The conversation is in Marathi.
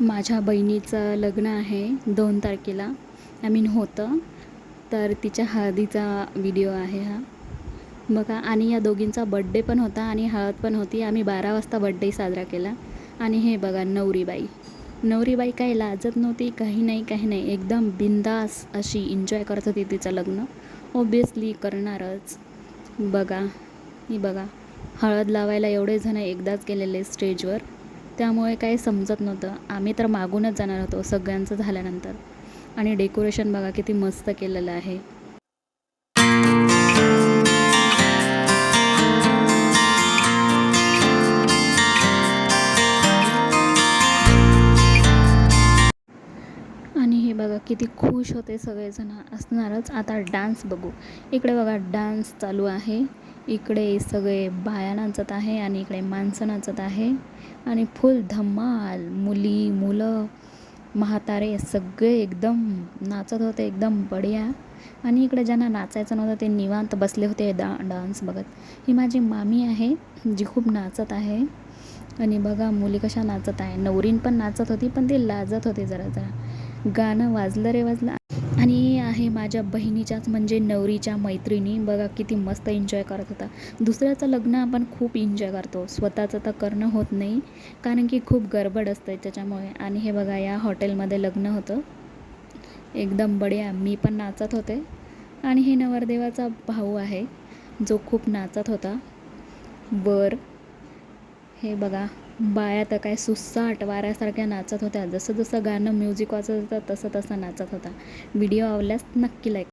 माझ्या बहिणीचं लग्न आहे दोन तारखेला. आय मीन होतं. तर तिच्या हळदीचा व्हिडिओ आहे हा. बघा आणि या दोघींचा बड्डे पण होता आणि हळद पण होती. आम्ही बारा वाजता बड्डे साजरा केला. आणि हे बघा नवरीबाई. नवरीबाई काही लाजत नव्हती काही नाही काही नाही. एकदम बिंदास अशी एन्जॉय करत होती तिचं लग्न. ओबियसली करणारच. बघा ही बघा. हळद लावायला एवढे जण एकदाच गेलेले स्टेजवर त्यामुळे काही समजत नव्हतं. आम्ही तर मागूनच जाणार होतो सगळ्यांचं झाल्यानंतर. आणि डेकोरेशन बघा किती मस्त केलेलं आहे. किती खुश होते सगळेजण असणारच. आता डान्स बघू. इकडे बघा डान्स चालू आहे. इकडे सगळे बाया नाचत आहे आणि इकडे माणसं नाचत आहे. आणि फुल धमाल मुली मुलं म्हातारे सगळे एकदम नाचत होते एकदम बढिया. आणि इकडे ज्यांना नाचायचं नव्हतं ते निवांत बसले होते डा डान्स बघत. ही माझी मामी आहे जी खूप नाचत आहे. आणि बघा मुली कशा नाचत आहे. नवरीन पण नाचत होती पण ते लाजत होते जरा जरा गाणं वाजलं रे वाजलं. आणि आहे माझ्या बहिणीच्याच म्हणजे नवरीच्या मैत्रिणी. बघा किती मस्त एन्जॉय करत होता. दुसऱ्याचं लग्न आपण खूप एन्जॉय करतो. स्वतःचं तर करणं होत नाही. कारण की खूप गडबड असते त्याच्यामुळे. आणि हे बघा या हॉटेलमध्ये लग्न होतं. एकदम बढिया. मी पण नाचत होते. आणि हे नवरदेवाचा भाऊ आहे जो खूप नाचत होता. वर हे बघा बाया तर काय सुस्साट वाऱ्यासारख्या नाचत होत्या. जसं जसं गाणं म्युझिक वाजत होतं तसं तसं नाचत होता. व्हिडिओ आवडल्यास नक्की लाईक